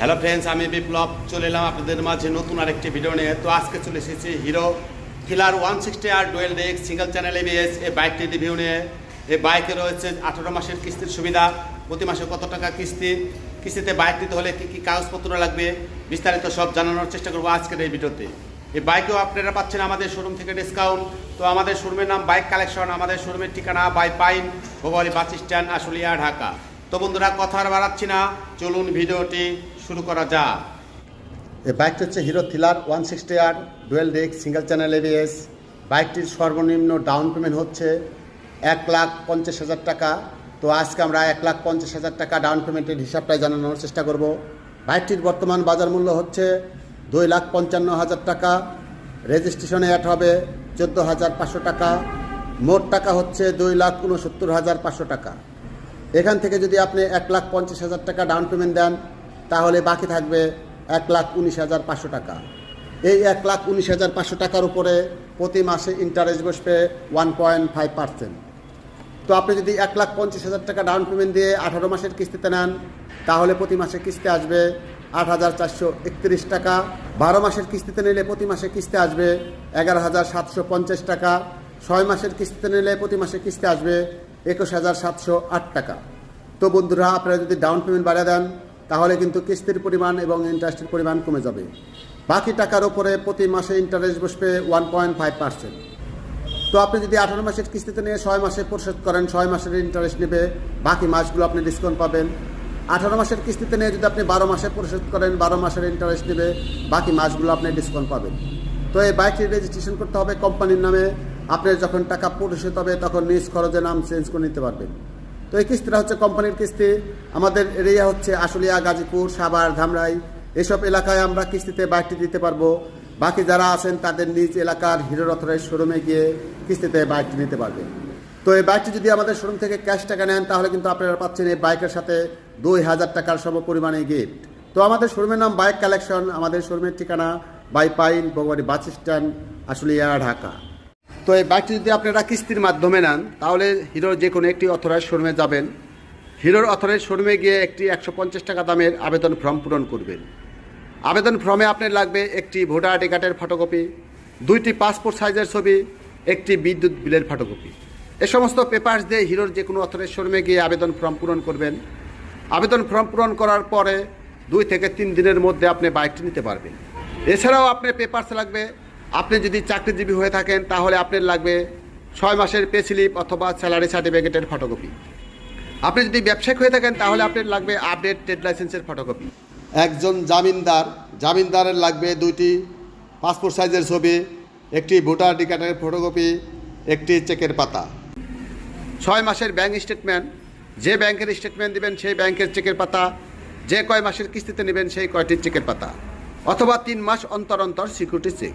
Hello friends আমি বিপ্লব, চলে এলাম আপনাদের মাঝে নতুন আরেকটি ভিডিও নিয়ে। তো আজকে চলে এসেছি Hero killer one sixty R dual ডেক্স সিঙ্গেল চ্যানেল এবিএস এই বাইকটি রিভিউ নিয়ে। এই বাইকে রয়েছে আঠারো মাসের কিস্তির সুবিধা, প্রতি মাসে কত টাকা কিস্তি? কিস্তিতে বাইক নিতে হলে কী কী কাগজপত্র লাগবে? বিস্তারিত সব জানানোর চেষ্টা করব আজকের এই ভিডিওতে এই বাইকেও আপনারা পাচ্ছেন আমাদের শোরুম থেকে ডিসকাউন্ট তো আমাদের শোরুমের নাম বাইক কালেকশন আমাদের শোরুমের ঠিকানা বাই পাইন ভোগালী বাস স্ট্যান্ড আশুলিয়া, ঢাকা। তো বন্ধুরা, কথা আর বাড়াচ্ছি না। চলুন ভিডিওটি শুরু করা যাক। এই বাইকটি হচ্ছে Hero thriller one sixty R, dual disc single channel ABS বাইকটির সর্বনিম্ন ডাউন পেমেন্ট হচ্ছে এক লাখ পঞ্চাশ হাজার টাকা। তো আজকে আমরা এক লাখ পঞ্চাশ হাজার টাকা ডাউন পেমেন্টের হিসাবটাই জানানোর চেষ্টা করব। বাইকটির বর্তমান বাজার মূল্য হচ্ছে দুই লাখ পঞ্চান্ন হাজার টাকা। রেজিস্ট্রেশনে অ্যাড হবে চোদ্দ হাজার পাঁচশো টাকা। মোট টাকা হচ্ছে দুই লাখ উনসত্তর হাজার পাঁচশো টাকা। এখান থেকে যদি আপনি এক লাখ পঞ্চাশ হাজার টাকা ডাউন পেমেন্ট দেন তাহলে বাকি থাকবে এক লাখ উনিশ হাজার পাঁচশো টাকা। এই এক লাখ উনিশ হাজার পাঁচশো টাকার উপরে প্রতি মাসে ইন্টারেস্ট বসবে ওয়ান পয়েন্ট ফাইভ পার্সেন্ট তো আপনি যদি এক লাখ পঞ্চাশ হাজার টাকা ডাউন পেমেন্ট দিয়ে আঠারো মাসের কিস্তিতে নেন, তাহলে প্রতি মাসে কিস্তি আসবে আট হাজার চারশো একত্রিশ টাকা। বারো মাসের কিস্তিতে নিলে প্রতি মাসে কিস্তি আসবে এগারো হাজার সাতশো পঞ্চাশ টাকা। ছয় মাসের কিস্তিতে নিলে প্রতি মাসে কিস্তি আসবে একুশ হাজার সাতশো আট টাকা। তো বন্ধুরা, আপনারা যদি ডাউন পেমেন্ট বাড়িয়ে দেন তাহলে কিন্তু কিস্তির পরিমাণ এবং ইন্টারেস্টের পরিমাণ কমে যাবে। বাকি টাকার উপরে প্রতি মাসে ইন্টারেস্ট বসবে ওয়ান পয়েন্ট ফাইভ পার্সেন্ট তো আপনি যদি আঠারো মাসের কিস্তিতে নিয়ে ছয় মাসে পরিশোধ করেন, ছয় মাসের ইন্টারেস্ট নেবে, বাকি মাসগুলো আপনি ডিসকাউন্ট পাবেন। আঠারো মাসের কিস্তিতে নিয়ে যদি আপনি বারো মাসে পরিশোধ করেন, বারো মাসের ইন্টারেস্ট নেবে, বাকি মাসগুলো আপনি ডিসকাউন্ট পাবেন। তো এই বাইকটি রেজিস্ট্রেশন করতে হবে কোম্পানির নামে। আপনার যখন টাকা পরিশোধ হবে, তখন নিজ খরচে নাম চেঞ্জ করে নিতে পারবেন। তো এই কিস্তিটা হচ্ছে কোম্পানির কিস্তি। আমাদের এরিয়া হচ্ছে আশুলিয়া, গাজীপুর, সাভার, ধামরাই। এসব এলাকায় আমরা কিস্তিতে বাইকটি দিতে পারব। বাকি যারা আছেন তাদের নিজ এলাকার হিরো রথরের শোরুমে গিয়ে কিস্তিতে বাইকটি নিতে পারবে। তো এই বাইকটি যদি আমাদের শোরুম থেকে ক্যাশ টাকা নেন, তাহলে কিন্তু আপনারা পাচ্ছেন এই বাইকের সাথে দুই হাজার টাকার সম পরিমাণে গিফট তো আমাদের শোরুমের নাম বাইক কালেকশন। আমাদের শোরুমের ঠিকানা বাই পাইন ভগবানী বাস স্ট্যান্ড, আশুলিয়া, ঢাকা। তো এই বাইকটি যদি আপনারা কিস্তির মাধ্যমে নেন, তাহলে হিরোর যে কোনো একটি অথরাইজ শোরুমে যাবেন। হিরোর অথরাইজ শোরুমে গিয়ে একটি একশো পঞ্চাশ টাকা দামের আবেদন ফর্ম পূরণ করবেন। আবেদন ফর্মে আপনার লাগবে একটি ভোটার আইডি কার্ডের ফটোকপি, দুইটি পাসপোর্ট সাইজের ছবি, একটি বিদ্যুৎ বিলের ফটোকপি। এ সমস্ত পেপার্স দিয়ে হিরোর যে কোনো অথরাইজ শোরুমে গিয়ে আবেদন ফর্ম পূরণ করবেন। আবেদন ফর্ম পূরণ করার পরে দুই থেকে তিন দিনের মধ্যে আপনি বাইকটি নিতে পারবেন। এছাড়াও আপনার পেপার্স লাগবে আপনি যদি চাকরিজীবী হয়ে থাকেন তাহলে আপনার লাগবে ছয় মাসের পে স্লিপ অথবা স্যালারি সার্টিফিকেটের ফটোকপি। আপনি যদি ব্যবসায়িক হয়ে থাকেন তাহলে আপনার লাগবে আপডেট ট্রেড লাইসেন্সের ফটোকপি। একজন জামিনদার জামিনদারের লাগবে দুইটি পাসপোর্ট সাইজের ছবি একটি ভোটার আইডি কার্ডের ফটোকপি একটি চেকের পাতা। ছয় মাসের ব্যাংক স্টেটমেন্ট যে ব্যাংকের স্টেটমেন্ট দিবেন সেই ব্যাংকের চেকের পাতা যে কয় মাসের কিস্তিতে নেবেন সেই কয়টির চেকের পাতা অথবা তিন মাস অন্তর অন্তর সিকিউরিটি চেক।